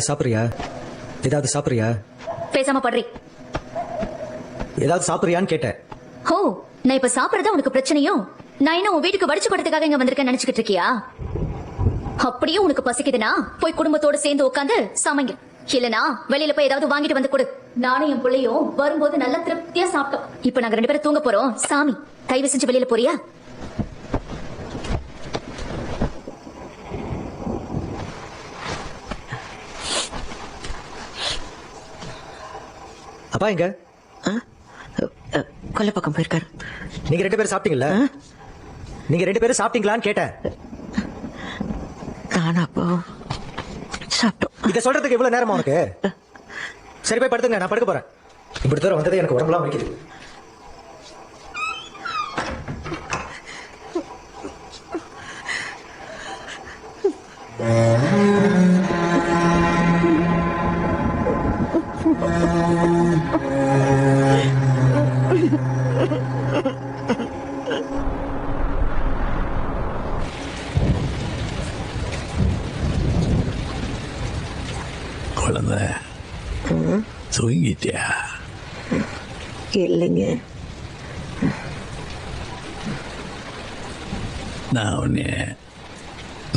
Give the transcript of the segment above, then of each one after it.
சாப்பிட்றியா? ஏதாவது சாப்பிட்றியா? பேசாம படுறி. ஏதாவது சாப்பிட்றியான்னு கேட்டேன். ஹோ நான் இப்ப சாப்பிடுறதா உனக்கு பிரச்சனையோ? நான் என்ன உன் வீட்டுக்கு வடிச்சு படத்துக்காக இங்க வந்திருக்கேன் நினைச்சுக்கிட்டு இருக்கியா? அப்படியே உனக்கு பசிக்குதுன்னா போய் குடும்பத்தோட சேர்ந்து உட்காந்து சமைங்க. இல்லனா வெளியில போய் ஏதாவது வாங்கிட்டு வந்து கொடு. நானும் என் பிள்ளையும் வரும்போது நல்லா திருப்தியா சாப்பிட்டோம். இப்ப நாங்க ரெண்டு பேரும் தூங்க போறோம். சாமி தயவு செஞ்சு வெளியில போறியா? அப்பா எங்க? கொல்லை பக்கம் போயிருக்காரு. நீங்க ரெண்டு பேரும் சாப்பிட்டீங்கல்ல நீங்க ரெண்டு பேரும் சாப்பிட்டீங்களான்னு கேட்டேன். நானும் அப்போ சாப்பிட்டோம். இத சொல்றதுக்கு இவ்வளவு நேரமா உனக்கு? சரி போய் படுத்துங்க நான் படுக்க போறேன். இப்படி தூரம் வந்ததே எனக்கு உடம்புலாம் வலிக்குது. குழந்தை தூங்கிட்டியா இல்லைங்க நான் உன்னை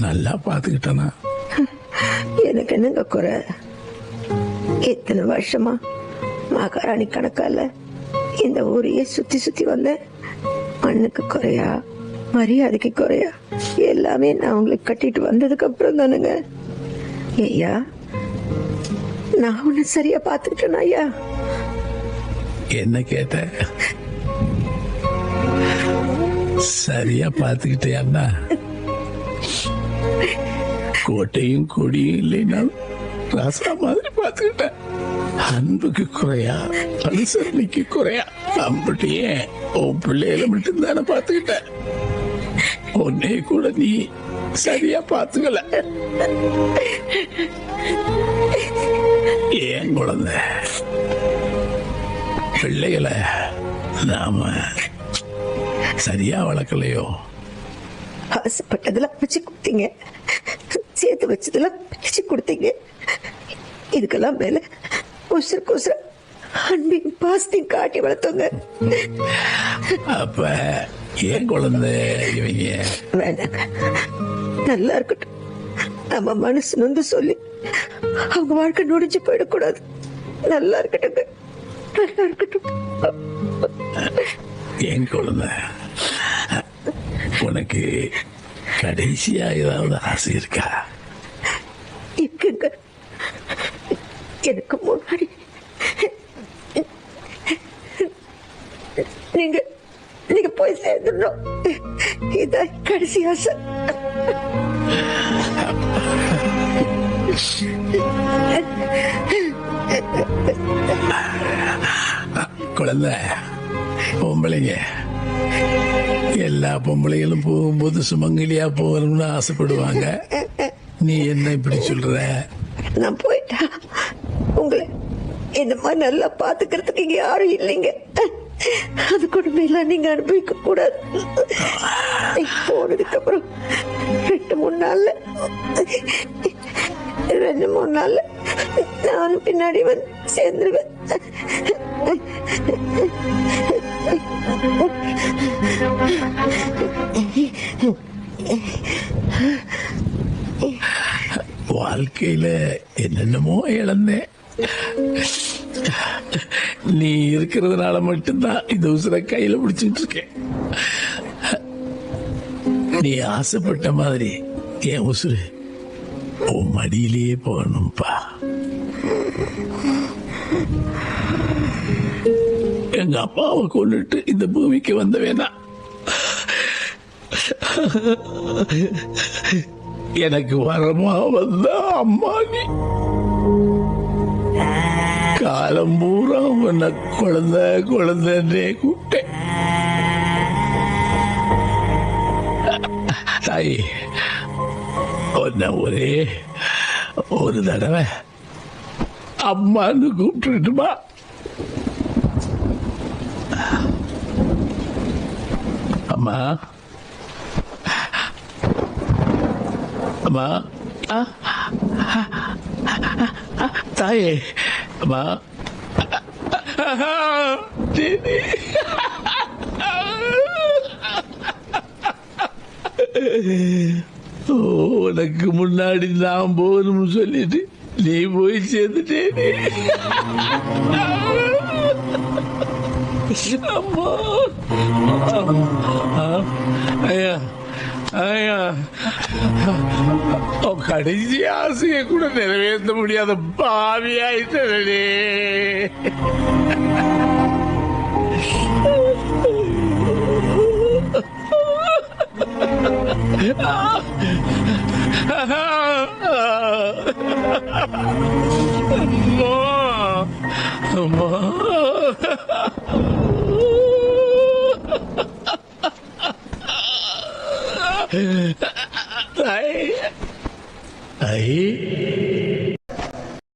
நல்லா பார்த்துக்கிட்டேனா எனக்கு என்னங்க குறை இத்தனை வருஷமா மகாராணி கணக்கால இந்த ஊரையே சுத்தி சுத்தி வந்தேன் மண்ணுக்கு குறையா மரியாதைக்கு குறையா எல்லாமே நான் உங்களுக்கு கட்டிட்டு வந்ததுக்கு அப்புறம் தானுங்க ஐயா நான் உன்னை சரியா பார்த்துக்கிட்டேனா ஐயா? என்ன கேட்ட? சரியா பார்த்துக்கிட்டியான்னா கோட்டையும் கொடியும் இல்லைன்னா ராசா மாதிரி பார்த்துக்கிட்டேன். அன்புக்கு குறையா அனுசரணைக்கு குறையா அம்பட்டியே உன் பிள்ளைகளை மட்டும்தானே பார்த்துக்கிட்டேன். உன்னே கூட நீ சரியா பார்த்துக்கல. ஏன் குழந்தை? பிள்ளைகளை நாம சரியா வளர்க்கலையோ? ஆசைப்பட்டதெல்லாம் வச்சு கொடுத்தீங்க. சேர்த்து வச்சதெல்லாம் பிரிச்சு கொடுத்தீங்க. இதுக்கெல்லாம் மேல உசுருக்கு உசுர அன்பையும் பாசத்தையும் காட்டி வளர்த்தோங்க. அப்ப ஏன் குழந்தை இவங்க? வேண்டாங்க நல்லா இருக்கட்டும். நம்ம மனசு நொந்து சொல்லி அவங்க வாழ்க்கை நொடிஞ்சு போயிடக்கூடாது. நல்லா இருக்கட்டுங்க. நல்லா இருக்கட்டும். ஏன் குழந்தை? உனக்கு கடைசியா ஏதாவது ஆசை இருக்கா? இருக்குங்க. எனக்கு முன்னாடி நீங்க சேர்ந்துடணும் இதான் கடைசி ஆசை. குழந்தை பொம்பளைங்க. எல்லா பொம்பளைகளும் போகும்போது சுமங்கலியா போகணும்னு ஆசைப்படுவாங்க. நீ என்ன இப்படி சொல்ற? நான் போயிட்டா உங்களை இந்த மாதிரி நல்லா பாத்துக்கிறதுக்கு இங்க யாரும் இல்லைங்க. அது கொடுமையெல்லாம் நீங்க அனுபவிக்க கூடாது. போனதுக்கு அப்புறம் ரெண்டு மூணு நாள்ல ரெண்டு மூணு நாள்ல நானும் பின்னாடி வந்து சேர்ந்துருவேன். வாழ்க்கையில என்னென்னமோ இழந்தேன். நீ இருக்கிறதுனால மட்டும்தான் இந்த உசுரை கையில பிடிச்சிட்டு இருக்கேன். நீ ஆசைப்பட்ட மாதிரி என் உசுறு உன் மடியிலேயே போகணும்ப்பா எங்க அப்பாவை கொண்டுட்டு இந்த பூமிக்கு வந்த வேணாம் எனக்கு வரமா வந்த அம்மா நீ காலம் பூரா உன்னை குழந்தை குழந்தைன்னே கூப்பிட்டேன். தாய் உன்னை ஒரே ஒரு தடவை அம்மான்னு கூப்பிட்டுட்டுமா? அம்மா. அம்மா. தாயே அம்மா. தேவி. உனக்கு முன்னாடி நான் போகணும்னு சொல்லிட்டு நீ போய் சேர்ந்துட்டே அம்மா. ஐயா. கடைசி ஆசையை கூட நிறைவேற்ற முடியாத பாவியாயிட்டே அம்மா. அம்மா. தாய் தாய்